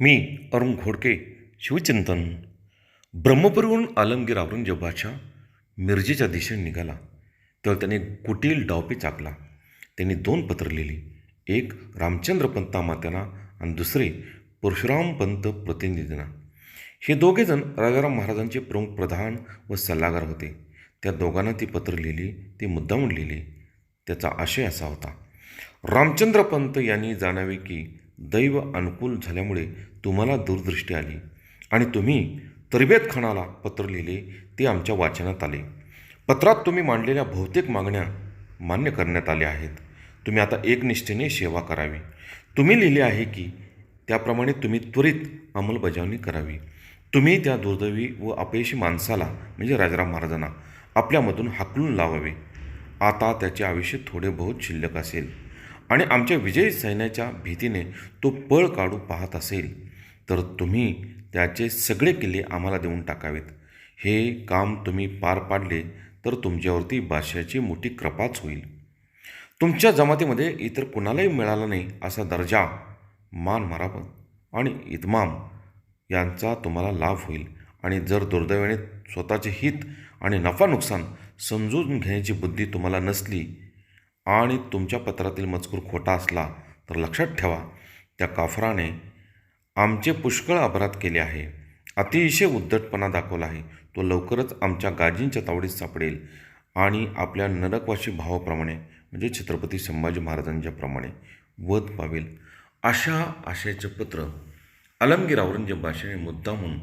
मी अरुण घोडके शिवचिंतन. ब्रह्मपूरवरून आलमगीर बादशाह मिरजेच्या दिशेने निघाला. तेव्हा त्याने कुटील डावपे चाकला. त्यांनी दोन पत्र लिहिली. एक रामचंद्र पंता मात्याला आणि दुसरे परशुराम पंत प्रतिनिधींना. हे दोघेजण राजाराम महाराजांचे प्रमुख प्रधान व सल्लागार होते. त्या दोघांना ती पत्र लिहिली ती मुद्दामून लिहिली. त्याचा आशय असा होता. रामचंद्र पंत यांनी जाणावे की दैव अनुकूल झाल्यामुळे तुम्हाला दूरदृष्टी आली. आणि तुम्ही तरबेत खानाला पत्र लिहिले ते आमच्या वाचनात आले. पत्रात तुम्ही मांडलेल्या बहुतेक मागण्या मान्य करण्यात आल्या आहेत. तुम्ही आता एकनिष्ठेने सेवा करावी. तुम्ही लिहिले आहे की त्याप्रमाणे तुम्ही त्वरित अंमलबजावणी करावी. तुम्ही त्या दुर्दैवी व अपयशी माणसाला म्हणजे राजाराम महाराजांना आपल्यामधून हाकलून लावावे. आता त्याचे आयुष्य थोडे बहुत शिल्लक असेल. आणि आमच्या विजयी सैन्याच्या भीतीने तो पळ काढू पाहत असेल तर तुम्ही त्याचे सगळे किल्ले आम्हाला देऊन टाकावेत. हे काम तुम्ही पार पाडले तर तुमच्यावरती बादशाची मोठी कृपाच होईल. तुमच्या जमातीमध्ये इतर कुणालाही मिळाला नाही असा दर्जा मान मराब आणि इतमाम यांचा तुम्हाला लाभ होईल. आणि जर दुर्दैवाने स्वतःचे हित आणि नफा नुकसान समजून घेण्याची बुद्धी तुम्हाला नसली आणि तुमच्या पत्रातील मजकूर खोटा असला तर लक्षात ठेवा त्या काफराने आमचे पुष्कळ अपराध केले आहे. अतिशय उद्धटपणा दाखवला आहे. तो लवकरच आमच्या गाजींच्या तावडीत सापडेल आणि आपल्या नरकवाशी भावाप्रमाणे म्हणजे छत्रपती संभाजी महाराजांच्याप्रमाणे वध पावेल. अशा आशयाचे पत्र आलमगीर औरंगजेब बादशाने मुद्दामून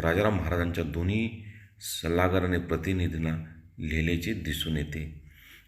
राजाराम महाराजांच्या दोन्ही सल्लागार आणि प्रतिनिधींना लिहिल्याचे दिसून येते.